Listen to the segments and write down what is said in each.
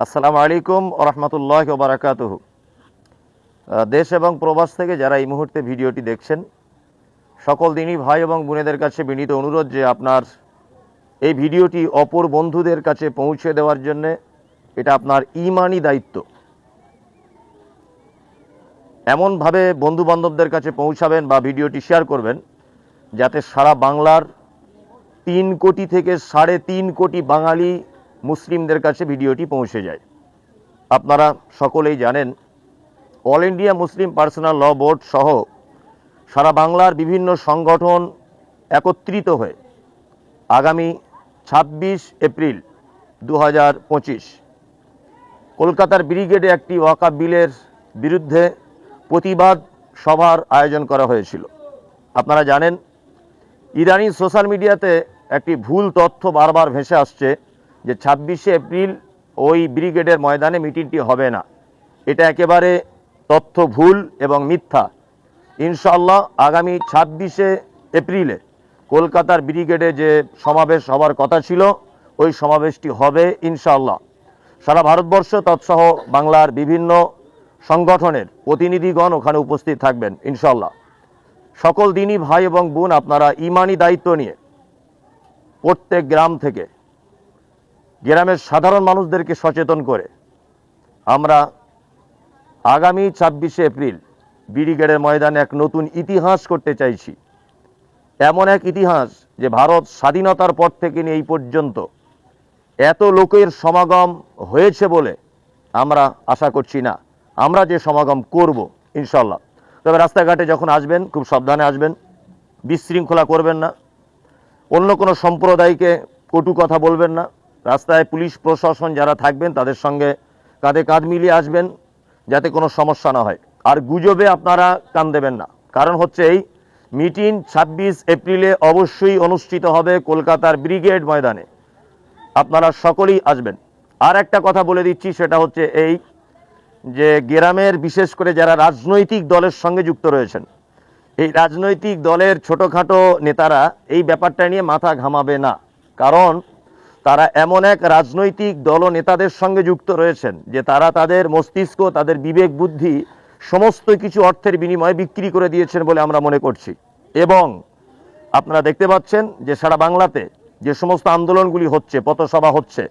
আসসালামু আলাইকুম রহমতুল্লাহ বারাকাতুহু। দেশ এবং প্রবাস থেকে যারা এই মুহূর্তে ভিডিওটি দেখছেন, সকল দিনই ভাই এবং বোনেদের কাছে বিনীত অনুরোধ যে আপনার এই ভিডিওটি অপর বন্ধুদের কাছে পৌঁছে দেওয়ার জন্যে এটা আপনার ইমানি দায়িত্ব। এমনভাবে বন্ধু বান্ধবদের কাছে পৌঁছাবেন বা ভিডিওটি শেয়ার করবেন যাতে সারা বাংলার তিন কোটি থেকে সাড়ে তিন কোটি বাঙালি মুসলিমদের কাছে ভিডিওটি পৌঁছে যায়। আপনারা সকলেই জানেন, all India Muslim personal law board সহ সারা বাংলার বিভিন্ন সংগঠন একত্রিত হয়ে আগামী ছাব্বিশ এপ্রিল দু হাজার পঁচিশ কলকাতার ব্রিগেডে একটি ওয়াকা বিলের বিরুদ্ধে প্রতিবাদ সভার আয়োজন করা হয়েছিল। আপনারা জানেন, ইরানি সোশ্যাল মিডিয়াতে একটি ভুল তথ্য বারবার ভেসে আসছে। যে ছাব্বিশে এপ্রিল ওই ব্রিগেডের ময়দানে মিটিংটি হবে না। এটা একেবারে তথ্য ভুল এবং মিথ্যা। ইনশাল্লাহ আগামী ছাব্বিশে এপ্রিলে কলকাতার ব্রিগেডে যে সমাবেশ হওয়ার কথা ছিল, ওই সমাবেশটি হবে ইনশাল্লাহ সারা ভারতবর্ষ তৎসহ বাংলার বিভিন্ন সংগঠনের প্রতিনিধিগণ ওখানে উপস্থিত থাকবেন ইনশাল্লাহ সকল দিনই ভাই এবং বোন, আপনারা ইমানি দায়িত্ব নিয়ে প্রত্যেক গ্রাম থেকে গ্রামের সাধারণ মানুষদেরকে সচেতন করে। আমরা আগামী ছাব্বিশে এপ্রিল ব্রিগেডের ময়দানে এক নতুন ইতিহাস করতে চাইছি। এমন এক ইতিহাস যে ভারত স্বাধীনতার পর থেকে নিয়ে এই পর্যন্ত এত লোকের সমাগম হয়েছে বলে আমরা আশা করছি না। আমরা যে সমাগম করব ইনশাল্লাহ তবে রাস্তাঘাটে যখন আসবেন, খুব সাবধানে আসবেন, বিশৃঙ্খলা করবেন না। অন্য কোনো সম্প্রদায়কে কটু কথা বলবেন না। রাস্তায় পুলিশ প্রশাসন যারা থাকবেন, তাদের সঙ্গে কাঁধে কাঁধ মিলিয়ে আসবেন যাতে কোনো সমস্যা না হয়। আর গুজবে আপনারা কান দেবেন না। কারণ হচ্ছে এই মিটিং ছাব্বিশ এপ্রিলে অবশ্যই অনুষ্ঠিত হবে কলকাতার ব্রিগেড ময়দানে। আপনারা সকলেই আসবেন। আর একটা কথা বলে দিচ্ছি, সেটা হচ্ছে এই যে গ্রামের বিশেষ করে যারা রাজনৈতিক দলের সঙ্গে যুক্ত রয়েছেন, এই রাজনৈতিক দলের ছোটোখাটো নেতারা এই ব্যাপারটা নিয়ে মাথা ঘামাবে না। কারণ তারা এমন এক রাজনৈতিক দল নেতাদের সঙ্গে যুক্ত রয়েছেন যে তারা তাদের মস্তিষ্ক, তাদের বিবেক, বুদ্ধি, সমস্ত কিছু অর্থের বিনিময়ে বিক্রি করে দিয়েছেন বলে আমরা মনে করছি। এবং আপনারা দেখতে পাচ্ছেন যে সারা বাংলাতে যে সমস্ত আন্দোলনগুলি হচ্ছে, পথসভা হচ্ছে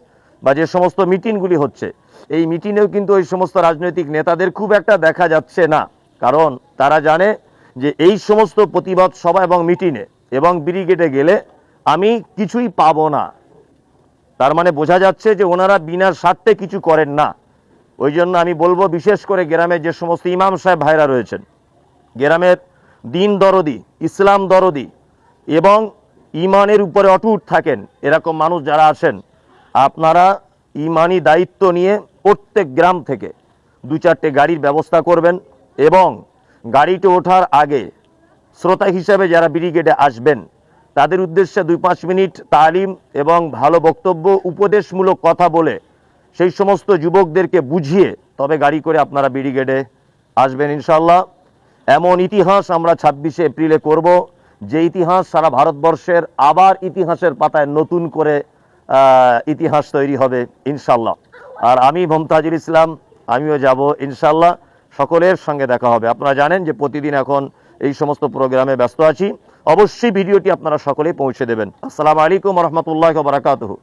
বা যে সমস্ত মিটিংগুলি হচ্ছে, এই মিটিংয়েও কিন্তু ওই সমস্ত রাজনৈতিক নেতাদের খুব একটা দেখা যাচ্ছে না। কারণ তারা জানে যে এই সমস্ত প্রতিবাদ সভা এবং মিটিংয়ে এবং ব্রিগেডে গেলে আমি কিছুই পাবো না। তার মানে বোঝা যাচ্ছে যে ওনারা বিনা স্বার্থে কিছু করেন না। ওই জন্য আমি বলব বিশেষ করে গ্রামের যে সমস্ত ইমাম সাহেব ভাইরা রয়েছেন, গ্রামের দিন দরদি, ইসলাম দরদি এবং ইমানের উপরে অটুট থাকেন এরকম মানুষ যারা আছেন, আপনারা ইমানি দায়িত্ব নিয়ে প্রত্যেক গ্রাম থেকে দু চারটে গাড়ির ব্যবস্থা করবেন এবং গাড়িতে ওঠার আগে শ্রোতা হিসাবে যারা ব্রিগেডে আসবেন তাদের উদ্দেশ্যে দুই পাঁচ মিনিট তালিম এবং ভালো বক্তব্য, উপদেশমূলক কথা বলে সেই সমস্ত যুবকদেরকে বুঝিয়ে তবে গাড়ি করে আপনারা ব্রিগেডে আসবেন ইনশাল্লাহ এমন ইতিহাস আমরা ছাব্বিশে এপ্রিলে করব, যে ইতিহাস সারা ভারতবর্ষের আবার ইতিহাসের পাতায় নতুন করে ইতিহাস তৈরি হবে ইনশাল্লাহ আর আমি মমতাজুল ইসলাম, আমিও যাব ইনশাল্লাহ সকলের সঙ্গে দেখা হবে। আপনারা জানেন যে প্রতিদিন এখন এই সমস্ত প্রোগ্রামে ব্যস্ত আছি। অবশ্যই ভিডিওটি আপনারা সকলেই পৌঁছে দেবেন। আসসালামু আলাইকুম রহমতুল্লাহ বারাকাতুহু।